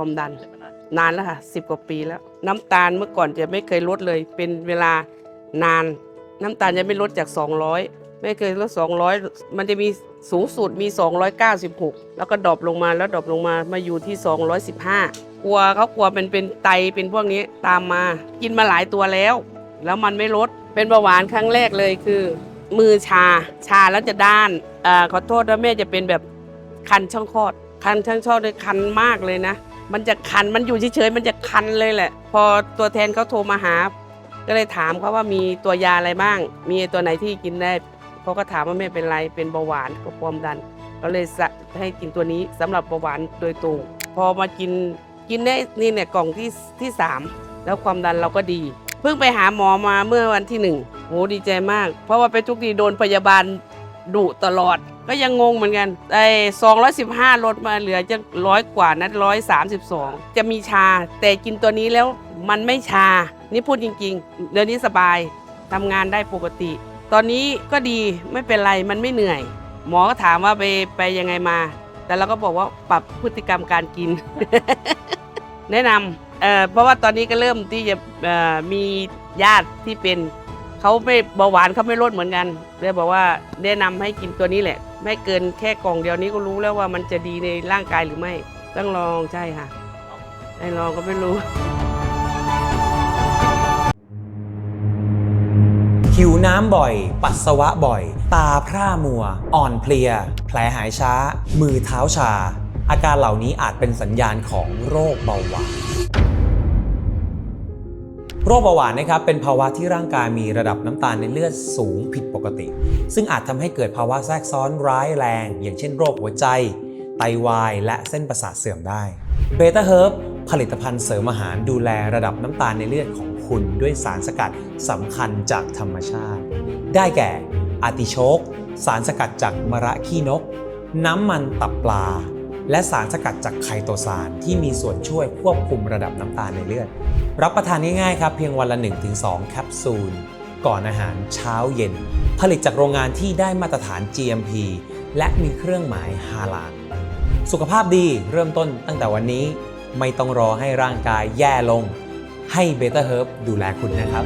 ความดัน นานแล้วค่ะสิบกว่าปีแล้ว น้ำตาลเมื่อก่อนจะไม่เคยลดเลย เป็นเวลานาน น้ำตาลจะไม่ลดจาก 200 ไม่เคยลด 200 มันจะมีสูงสุดมี 296 แล้วก็ดรอปลงมาแล้วดรอปลงมามาอยู่ที่ 215 กลัวเขากลัวเป็นเป็นไตเป็นพวกนี้ตามมา กินมาหลายตัวแล้ว แล้วมันไม่ลดเป็นเบาหวานครั้งแรกเลยคือ มือชาชาแล้วจะด้านอาขอโทษนะแม่จะเป็นแบบคันช่องคลอดคันช่องคลอดเลยคันมากเลยนะ มันจะคันมันอยู่เฉยๆมันจะคันเลยแหละ พอตัวแทนเขาโทรมาหา ก็เลยถามเขาว่ามีตัวยาอะไรบ้าง มีตัวไหนที่กินได้เขาก็ถามว่าไม่เป็นไรเป็นเบาหวานกับความดันก็เลยสะให้กินตัวนี้สำหรับเบาหวานโดยตรงพอมากินกินได้นี่เนี่ยกล่องที่ที่สามแล้วความดันเราก็ดี เพิ่งไปหาหมอมาเมื่อวันที่หนึ่งโหดีใจมาก เพราะว่าไปทุกทีโดนพยาบาล ดุตลอดก็ยังงงเหมือนกันไอ้สองร้อยสิบห้าลดมาเหลือจะร้อยกว่านัดร้อยสามสิบสองจะมีชา แต่กินตัวนี้แล้วมันไม่ชา นี่พูดจริงๆ เดี๋ยวนี้สบายทำงานได้ปกติ ตอนนี้ก็ดีไม่เป็นไรมันไม่เหนื่อย หมอก็ถามว่าไปไปยังไงมา แต่เราก็บอกว่าปรับพฤติกรรมการกิน แนะนำเอ่อเพราะว่าตอนนี้ก็เริ่มที่จะมีญาติที่เป็น เขาไม่เบาหวานเขาไม่ลดเหมือนกันเลยบอกว่าแนะนำให้กินตัวนี้แหละ ไม่เกินแค่กล่องเดียวนี้ก็รู้แล้วว่ามันจะดีในร่างกายหรือไม่ ต้องลองใช่ค่ะได้ลองก็ไม่รู้ หิวน้ำบ่อย ปัสสาวะบ่อย ตาพร่ามัว อ่อนเพลีย แผลหายช้า มือเท้าชา อาการเหล่านี้อาจเป็นสัญญาณของโรคเบาหวาน โรคเบาหวานนะครับเป็นภาวะที่ร่างกายมีระดับน้ำตาลในเลือดสูงผิดปกติ ซึ่งอาจทำให้เกิดภาวะแทรกซ้อนร้ายแรง อย่างเช่นโรคหัวใจ ไตวาย และเส้นประสาทเสื่อมได้เบต้าเฮิร์บผลิตภัณฑ์เสริมอาหารดูแลระดับน้ำตาลในเลือดของคุณด้วยสารสกัดสำคัญจากธรรมชาติ ได้แก่อาติโชก สารสกัดจากมะระขี้นก น้ำมันตับปลา และสารสกัดจากไคโตซานที่มีส่วนช่วยควบคุมระดับน้ำตาลในเลือด รับประทานง่ายๆครับเพียงวันละ 1-2 แคปซูล ก่อนอาหารเช้าเย็น ผลิตจากโรงงานที่ได้มาตรฐาน GMP และมีเครื่องหมายฮาลาลสุขภาพดีเริ่มต้นตั้งแต่วันนี้ไม่ต้องรอให้ร่างกายแย่ลง ให้เบต้าเฮิร์บดูแลคุณนะครับ